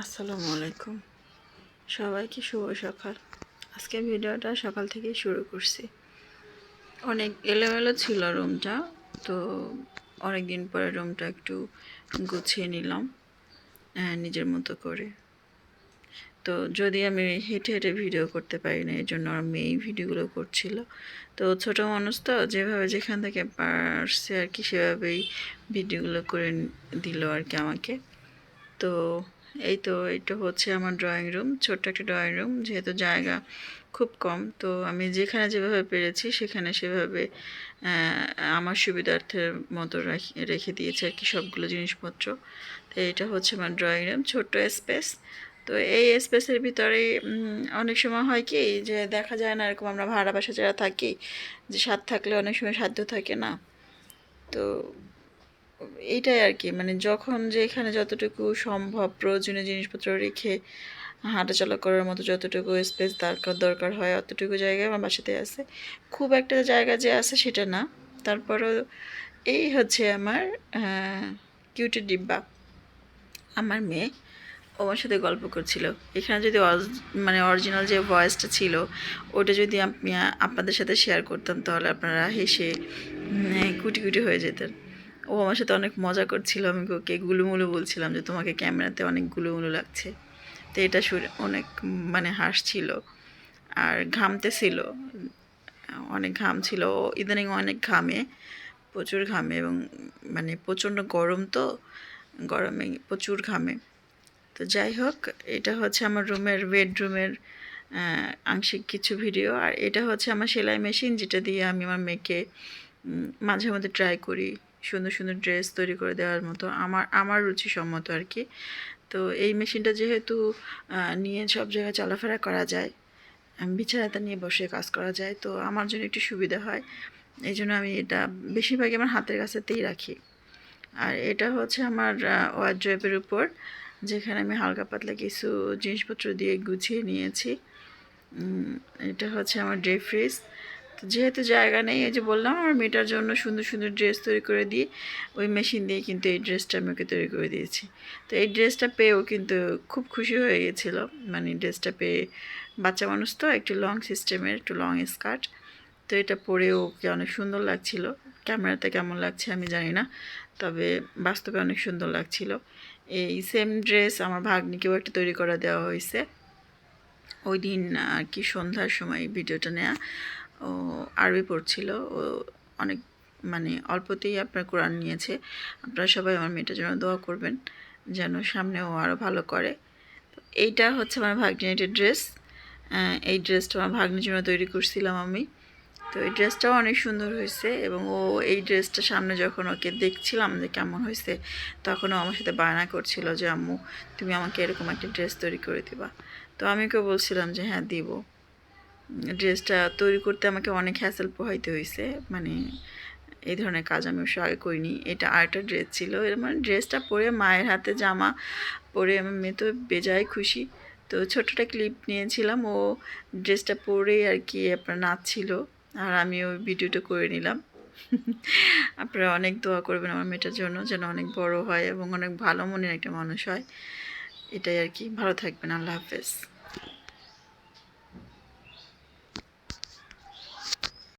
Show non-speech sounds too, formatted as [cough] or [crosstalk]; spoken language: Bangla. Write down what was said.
আসসালামু আলাইকুম। সবাইকে শুভ সকাল। আজকে ভিডিওটা সকাল থেকেই শুরু করছি। অনেক এলোমেলো ছিল রুমটা, তো অনেক দিন পরে রুমটা একটু গুছিয়ে নিলাম নিজের মতো করে। তো যদি আমি হেঁটে হেঁটে ভিডিও করতে পারি না এই জন্য আমার মেয়ে ভিডিওগুলো করছিল। তো ছোটো মানুষ তো, যেভাবে যেখান থেকে পারছে আর কি, সেভাবেই ভিডিওগুলো করে দিল আর কি আমাকে। তো এই তো, এটা হচ্ছে আমার ড্রয়িং রুম ছোট্ট একটা ড্রয়িং রুম যেহেতু জায়গা খুব কম, তো আমি যেখানে যেভাবে পেরেছি সেখানে সেভাবে আমার সুবিধার্থের মতো রাখি, রেখে দিয়েছি আর কি সবগুলো জিনিসপত্র। তো এটা হচ্ছে আমার ড্রয়িং রুম ছোট্ট স্পেস তো এই স্পেসের ভিতরে অনেক সময় হয় কি যে দেখা যায় না এরকম আমরা ভাড়া বাসা যারা থাকি, যে স্বাদ থাকলে অনেক সময় সাধ্য থাকে না। তো এইটাই আর কি মানে যখন যেখানে যতটুকু সম্ভব প্রয়োজনীয় জিনিসপত্র রেখে হাঁটাচলা করার মতো যতটুকু স্পেস দরকার দরকার হয় অতটুকু জায়গায় আমার বাসাতে আছে। খুব একটা জায়গা যে আছে সেটা না। তারপরও এই হচ্ছে আমার কিউটের ডিব্বা। আমার মেয়ে আমার সাথে গল্প করছিল। এখানে যদি মানে অরিজিনাল যে ভয়েসটা ছিল, ওটা যদি আমি আপনাদের সাথে শেয়ার করতাম তাহলে আপনারা হেসে কুটি কুটি হয়ে যেতেন। ও আমার সাথে অনেক মজা করছিল, আমি ওকে গুলুমুলু বলছিলাম যে তোমাকে ক্যামেরাতে অনেক গুলুমুলু লাগছে। তো এটা শুনে অনেক মানে হাসছিল আর ঘামতেছিল। অনেক ঘাম ছিল ইদানিং অনেক ঘামে, প্রচুর ঘামে এবং মানে প্রচণ্ড গরম তো, গরমে প্রচুর ঘামে। তো যাই হোক, এটা হচ্ছে আমার রুমের বেডরুমের আংশিক কিছু ভিডিও আর এটা হচ্ছে আমার সেলাই মেশিন যেটা দিয়ে আমি আমার মেয়েকে মাঝে মধ্যে ট্রাই করি। সুন্দর সুন্দর ড্রেস তৈরি করে দেওয়ার মতো আমার আমার রুচি সম্মত আর কি তো এই মেশিনটা যেহেতু নিয়ে সব জায়গায় চলাফেরা করা যায় বিছানাতে নিয়ে বসে কাজ করা যায়, তো আমার জন্য একটু সুবিধা হয়। এই জন্য আমি এটা বেশিরভাগই আমার হাতের কাছেতেই রাখি। আর এটা হচ্ছে আমার ওয়ার্ড্রপের উপর, যেখানে আমি হালকা পাতলা কিছু জিনিসপত্র দিয়ে গুছিয়ে নিয়েছি। এটা হচ্ছে আমার ড্রে ফ্রিজ। তো যেহেতু জায়গা নেই, এই যে বললাম, আমার মেয়েটার জন্য সুন্দর সুন্দর ড্রেস তৈরি করে দিয়ে ওই মেশিন দিয়ে কিন্তু এই ড্রেসটা আমি ওকে তৈরি করে দিয়েছি। তো এই ড্রেসটা পেয়েও কিন্তু খুব খুশি হয়ে গেছিল মানে ড্রেসটা পেয়ে বাচ্চা মানুষ তো, একটু লং সিস্টেমের একটু লং স্কার্ট তো এটা পরেও ওকে অনেক সুন্দর লাগছিল। ক্যামেরাতে কেমন লাগছে আমি জানি না, তবে বাস্তবে অনেক সুন্দর লাগছিল। এই সেম ড্রেস আমার ভাগ্নিকেও একটা তৈরি করে দেওয়া হয়েছে। ওই দিন আর কি সন্ধ্যার সময় ভিডিওটা নেওয়া ও আরবি পড়ছিল। ও অনেক মানে অল্পতেই আপনার কোরআন নিয়েছে। আপনারা সবাই আমার মেয়েটার জন্য দোয়া করবেন যেন সামনে ও আরও ভালো করে। তো এইটা হচ্ছে আমার ভাগ্নির ড্রেস। এই ড্রেসটা আমার ভাগ্নির জন্য তৈরি করছিলাম আমি। তো এই ড্রেসটাও অনেক সুন্দর হয়েছে এবং ও এই ড্রেসটা সামনে যখন ওকে দেখছিলাম যে কেমন হয়েছে, তখন ও আমার সাথে বায়না করছিল যে, আম্মু, তুমি আমাকে এরকম একটা ড্রেস তৈরি করে দিবা। তো আমি ওকে বলছিলাম যে হ্যাঁ দিব। ড্রেসটা তৈরি করতে আমাকে অনেক হ্যাসেল পোহাইতে হয়েছে মানে এই ধরনের কাজ আমি অবশ্য আগে করিনি। এটা আরেকটা ড্রেস ছিল। এর মানে ড্রেসটা পরে মায়ের হাতে জামা পরে আমার মেয়ে তো বেজায় খুশি। তো ছোট্টটা ক্লিপ নিয়েছিলাম। ও ড্রেসটা পরেই আর কি আপনার নাচছিল। আর আমি ওই ভিডিওটা করে নিলাম। [laughs] আপনারা অনেক দোয়া করবেন আমার মেয়েটার জন্য, যেন অনেক বড় হয় এবং অনেক ভালো মনের একটা মানুষ হয়। এটাই আর কি। ভালো থাকবেন। আল্লাহ হাফেজ।